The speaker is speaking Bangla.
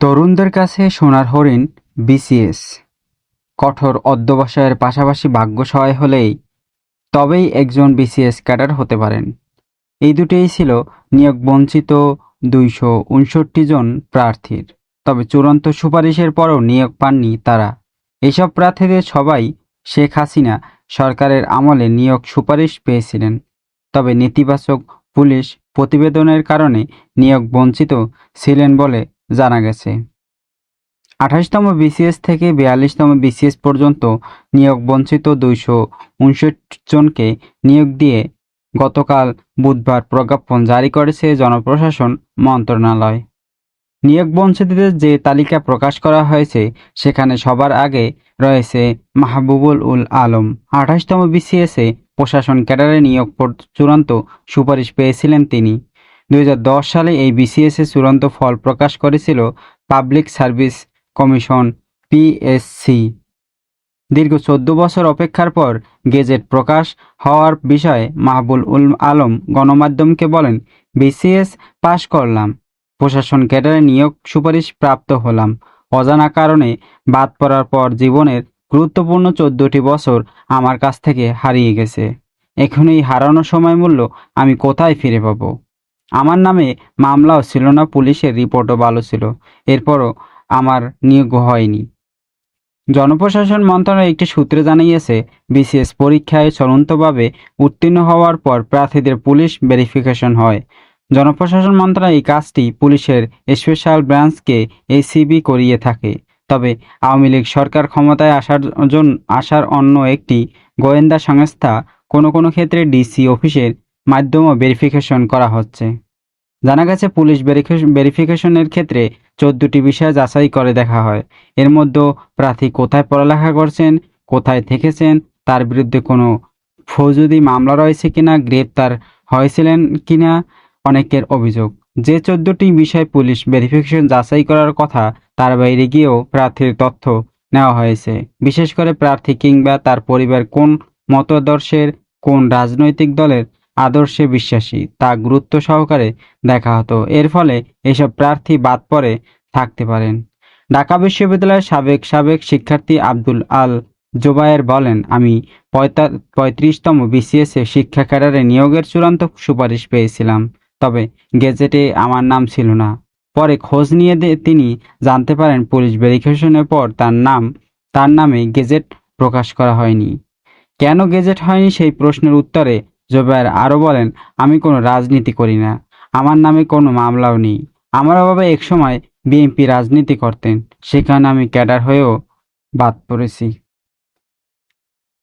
তরুণদের কাছে সোনার হরিণ, বিসিএস। কঠোর অধ্যবসায়ের পাশাপাশি ভাগ্য সহায় হলেই তবেই একজন বিসিএস ক্যাডার হতে পারেন। এই দুটোই ছিল নিয়োগ বঞ্চিত দুইশো উনষট্টি জন প্রার্থীর। তবে চূড়ান্ত সুপারিশের পরও নিয়োগ পাননি তারা। এসব প্রার্থীদের সবাই শেখ হাসিনা সরকারের আমলে নিয়োগ সুপারিশ পেয়েছিলেন। তবে নেতিবাচক পুলিশ প্রতিবেদনের কারণে নিয়োগ বঞ্চিত ছিলেন বলে জানা গেছে। আঠাশতম বিসিএস থেকে বিয়াল্লিশতম বিসিএস পর্যন্ত নিয়োগ বঞ্চিত দুইশো উনষট্টি জনকে নিয়োগ দিয়ে গতকাল বুধবার প্রজ্ঞাপন জারি করেছে জনপ্রশাসন মন্ত্রণালয়। নিয়োগ বঞ্চিতদের যে তালিকা প্রকাশ করা হয়েছে, সেখানে সবার আগে রয়েছে মাহবুবুল উল আলম। আঠাশতম বিসিএসে প্রশাসন ক্যাডারে নিয়োগ চূড়ান্ত সুপারিশ পেয়েছিলেন তিনি। দুই হাজার দশ সালে এই বিসিএসে চূড়ান্ত ফল প্রকাশ করেছিল পাবলিক সার্ভিস কমিশন, পিএসসি। দীর্ঘ চোদ্দ বছর অপেক্ষার পর গেজেট প্রকাশ হওয়ার বিষয়ে মাহবুল উল আলম গণমাধ্যমকে বলেন, বিসিএস পাশ করলাম, প্রশাসন ক্যাডারে নিয়োগ সুপারিশ প্রাপ্ত হলাম। অজানা কারণে বাদ পড়ার পর জীবনের গুরুত্বপূর্ণ চোদ্দটি বছর আমার কাছ থেকে হারিয়ে গেছে। এখন এই হারানো সময় মূল্য আমি কোথায় ফিরে পাবো? আমার নামে মামলাও ছিল না, পুলিশের রিপোর্টও ভালো ছিল। এরপরও আমার নিয়োগ হয়নি। জনপ্রশাসন মন্ত্রণালয় একটি সূত্রে জানিয়েছে, বিসিএস পরীক্ষায় চলন্তভাবে উত্তীর্ণ হওয়ার পর প্রার্থীদের পুলিশ ভেরিফিকেশন হয়। জনপ্রশাসন মন্ত্রণালয় এই কাজটি পুলিশের স্পেশাল ব্রাঞ্চকে এসিবি করিয়ে থাকে। তবে আওয়ামী লীগ সরকার ক্ষমতায় আসার জন্য আসার অন্য একটি গোয়েন্দা সংস্থা কোনো কোনো ক্ষেত্রে ডিসি অফিসের মাধ্যমেও ভেরিফিকেশন করা হচ্ছে। জানা গেছে, পুলিশ ভেরিফিকেশনের ক্ষেত্রে চোদ্দটি বিষয় যাচাই করে দেখা হয়। এর মধ্যে প্রার্থী কোথায় পড়ালেখা করছেন, কোথায় থেকেছেন, তার বিরুদ্ধে কোনো ফৌজদি মামলা রয়েছে কিনা, গ্রেপ্তার হয়েছিলেন কিনা, অনেকের অভিযোগ। যে চোদ্দটি বিষয় পুলিশ ভেরিফিকেশন যাচাই করার কথা, তার বাইরে গিয়েও প্রার্থীর তথ্য নেওয়া হয়েছে। বিশেষ করে প্রার্থী কিংবা তার পরিবার কোন মতাদর্শের, কোন রাজনৈতিক দলের আদর্শে বিশ্বাসী, তা গুরুত্ব সহকারে দেখা হতো। এর ফলে এসব প্রার্থী বাদ পড়ে থাকতে পারেন। ঢাকা বিশ্ববিদ্যালয়ের সাবেক সাবেক শিক্ষার্থী আব্দুল আল জোবায়ের বলেন, আমি পঁয়তা- পঁয়ত্রিশতম বিসিএসে শিক্ষা ক্যাডারে নিয়োগের চূড়ান্ত সুপারিশ পেয়েছিলাম, তবে গেজেটে আমার নাম ছিল না। পরে খোঁজ নিয়ে তিনি জানতে পারেন পুলিশ ভেরিফিকেশনের পর তার নাম, তার নামে গেজেট প্রকাশ করা হয়নি। কেন গেজেট হয়নি সেই প্রশ্নের উত্তরে জোবায়ের আরও বলেন, আমি কোনো রাজনীতি করি না। আমার নামে কোনো মামলাও নেই। আমার বাবা একসময় বিএনপি রাজনীতি করতেন। সেখানে আমি ক্যাডার হয়েও বাদ পড়েছি।